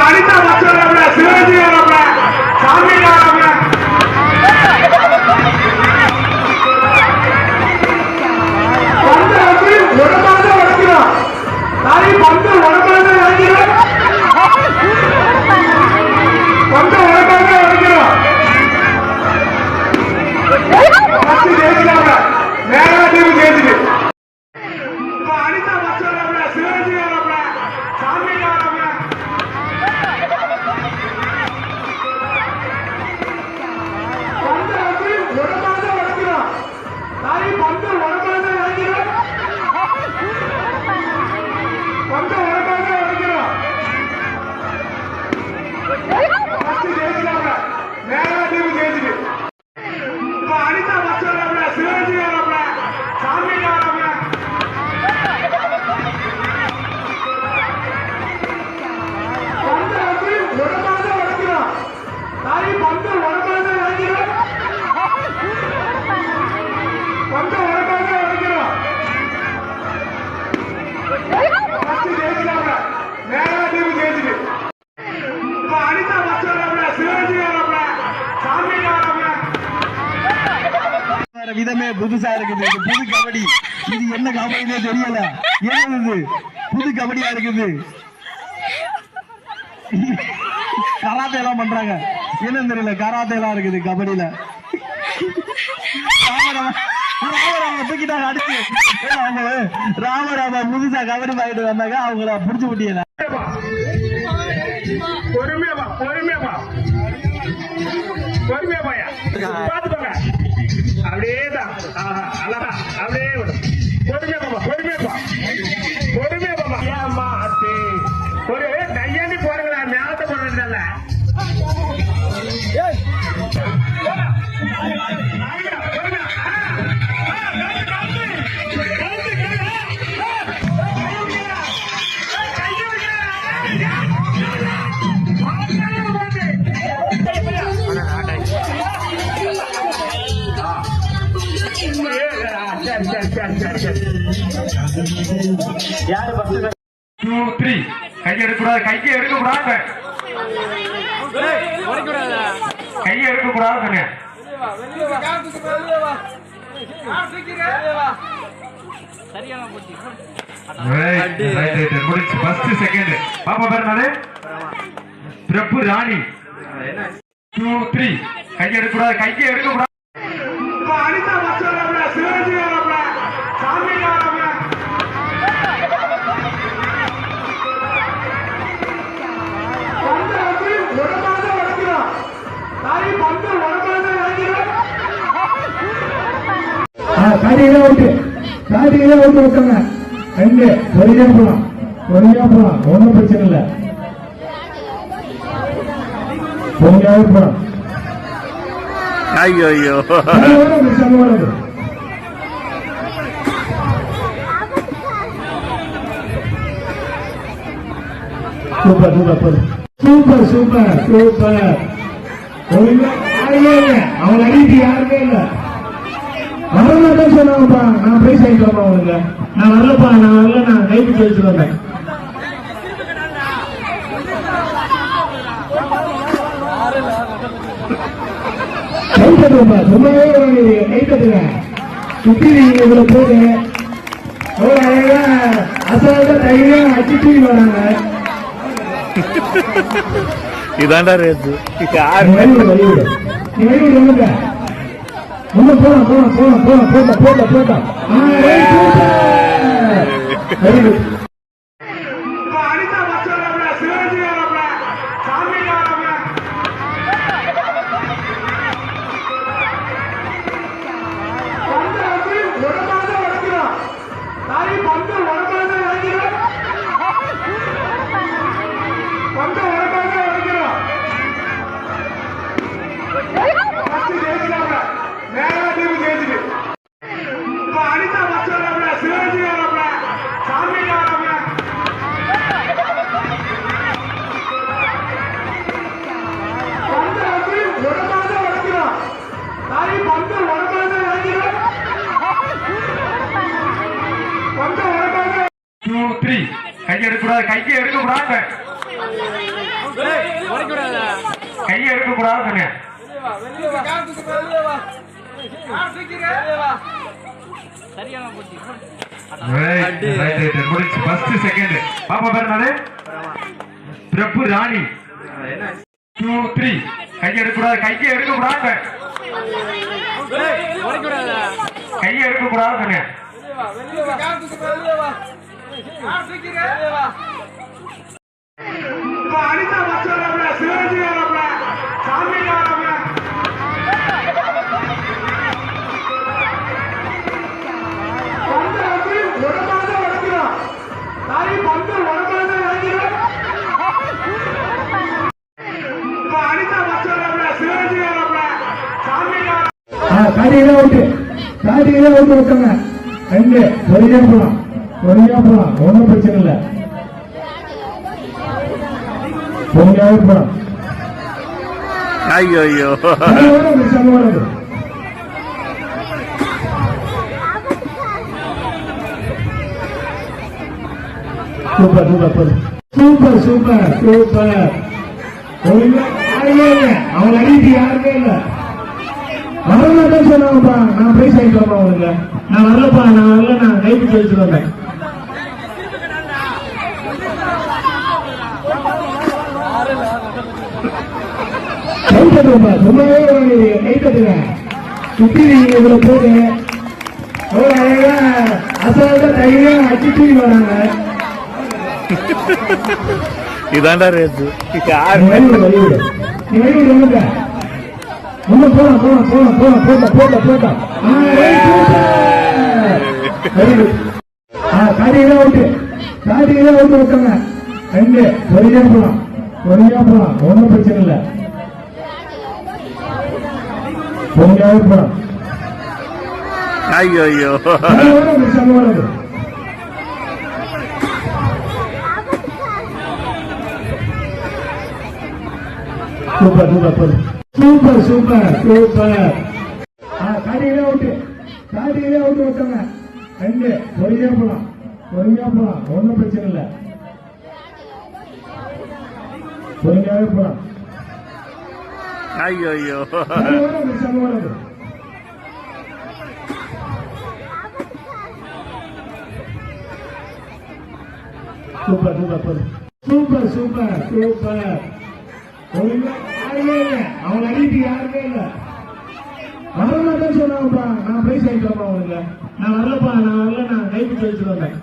அனிதா மக்கள் அவர்கள சிவாஜி அவர்கள சாமி வேற விதமே புதுசா இருக்குது. இது புது கபடி. இது என்ன கபடினே தெரியல. என்னது இது? புது கபடியா இருக்குது. கராத்தே எல்லாம் பண்றாங்க. என்னன்னு தெரியல. கராத்தே எல்லாம் இருக்குது கபடியில. தூக்கிட்டாங்க அடிச்சு. அவங்க ராமராம புதுசா கபடி பாயிட்டு வந்தாங்க. அவங்கள புடிச்சு விட்டியல பொறுமையா பொறுமையா பொறுமையா வாயா பாத்து போங்க. அப்படியே தான் ஆஹா, அழகா அப்படியே விடு யாரு பஸ் டூ த்ரீ கையை எடுக்கக்கூடாது. கையை எடுக்கக்கூடாது. கையை எடுக்கக்கூடாது சொன்னேன் ஃபர்ஸ்ட் பாப்பா பேர் என்னது? பிரபு ராணி. டூ த்ரீ கையை எடுக்கக்கூடாது. கையை எடுக்கக்கூடாது. காடியில ஓட்டு. காடியில ஓட்டு வைக்கங்க ரெண்டு ஒரே போலாம். ஒரே போலாம். ஒன்றும் பிரச்சனை இல்லை. ஒரே போலாம். ஐயோ ஐயோ super super super. Super super அவன் அடிக்கு யாருமே இல்லை. வரமாட்டேன்னு சொன்னாங்கப்பா. நான் பிரைஸ் வாங்கிக்கலாமா அவனுக்கு நான் வரலப்பா நான் வரல நான் கைக்கு கழிச்சு வந்தேன். கை தட்டுங்கப்பா சும்மாவே வாங்குறீங்க கை தட்டுங்க சுத்தி நீங்க இதுல போது அவ்வளவு அழகா அசால்ட்டா தைரியா அடிச்சு வராங்க. இதாண்டா ரேஸ் யார் இன்னும் போலாம், போலாம், போலாம், போலாம், போட்டா, போட்டா, போட்டா. ஆ, right, கையை எடுக்க கூடாது சொன்னேன் பாப்பா பேர் என்னது? பிரபு ராணி. டூ த்ரீ கையை எடுக்க கூடாது கையை எடுக்க கூடாது கையை எடுக்க கூடாது சொன்னேன் அனிதா வச்சாரம்ல சிவராஜி காடியில ஓட்டு. காடியில ஓட்டு விட்டுங்க ரெண்டு ஒரே போலாம் ஒரே போலாம் ஒன்றும் பிரச்சனை இல்லை. ஒரே போலாம் ஐயோ ஐயோ super. Super super super. Super அவன் அடிட்டு யாருமே இல்ல. வரமாட்டேன்னு சொன்னாங்கப்பா நான் பிரைஸ் ஆயிக்கலாமா அவனுக்கு நான் வரலப்பா நான் வரல நான் கைப்பிடிச்சு வச்சுட்டு வந்தேன் கை தட்டுங்கப்பா சும்மாவே கை தட்டுங்க. சுத்தி நீங்க இதுல போடு எவ்வளவு அழகா அசால்ட்டா தைரியா அடிச்சு வராங்க. இதாண்டா யாரு வந்துட்ட இன்னும் போலாம் போலாம் போலாம் போலாம் போட்டா போட்டா போட்டா வெரி குட் காடியில ஓட்டு. காடியில ஓட்டு விட்டுங்க ரெண்டு ஒரே போலாம் ஒரே போலாம் ஒன்றும் பிரச்சனை இல்லை. ஒரே போலாம் ஐயோ ஐயோ சமவானது சமவானது super super super. Super super ஆ காடியில ஓட்டு. காடியில ஓட்டு விட்டுங்க ரெண்டு ஒரே போலாம் ஒரே போலாம் ஒன்றும் பிரச்சனை இல்லை. ஒரே போலாம் ஐயோ ஐயோ super super super super super ஒழுங்கா யாருமே இல்ல. அவன் அடிட்டு யாருமே இல்ல. வரமாட்டேன்னு சொன்னாங்கப்பா நான் பிரைஸ் ஆயிக்கலாமா அவனுக்கு? நான் வரலப்பா நான் வரல நான் கைப்பிடிச்சு வச்சுட்டு வந்தேன்.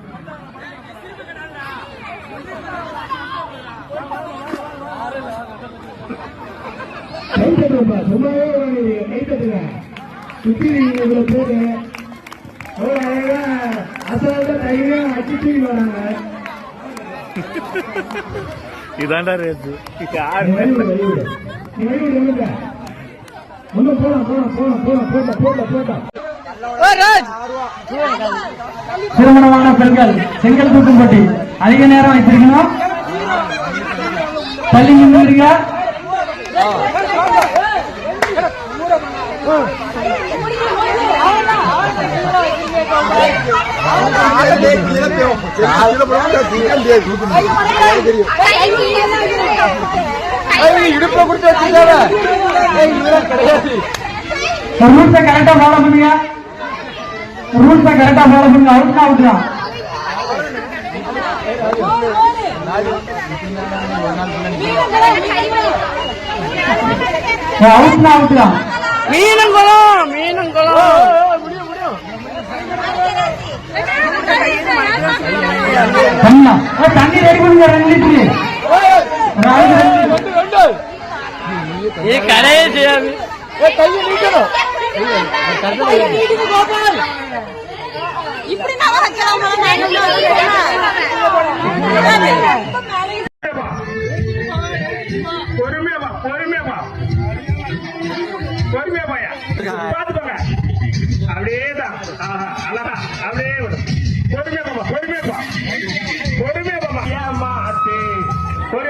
கை தட்டுங்கப்பா சும்மாவே கை தட்டுங்க. சுத்தி நீங்க இதுல போடு எவ்வளவு அழகா அசால்ட்டா தைரியா அடிச்சு வராங்க. இதாண்டா ரேஸ் யாரு? நீ வழிவிடு, வழிவிடு. நீ வழிவிடு, வந்துட்ட. இன்னும் போலாம், போலாம், போலாம், போலாம், போட்டா, போட்டா, போட்டா. திருமணமான பெண்கள் செங்கல் தூக்கும் போட்டி அதிக நேரம் வைத்திருக்கணும் பள்ளி நின்றுங்க இடுப்புல குடிச்சு வச்சுக்காத ரூல்ஸை கரெக்டா ஃபாலோ பண்ணுங்க. ரூல்ஸை கரெக்டா ஃபாலோ பண்ணுங்க. அவுட்னா அவுட்லாம் அவுட்னா அவுட்லாம் மீனங்குளம் மீனங்குளம் தண்ணா. தண்ணி ரெடி பண்ணுங்க ரெண்டு லிட்டரு. ஏ கடையே செய்யாது கையை நீக்கணும் இப்படி நான் வைக்கலாமா பொறுமையா. பார்த்து போங்க. அப்படியேதான். ஆஹா, அழகா. அப்படியே விடு. பொறுமையா போமா, பொறுமையா போ. பொறுமையா போமா. ஏம்மா, அத்தி. ஒரு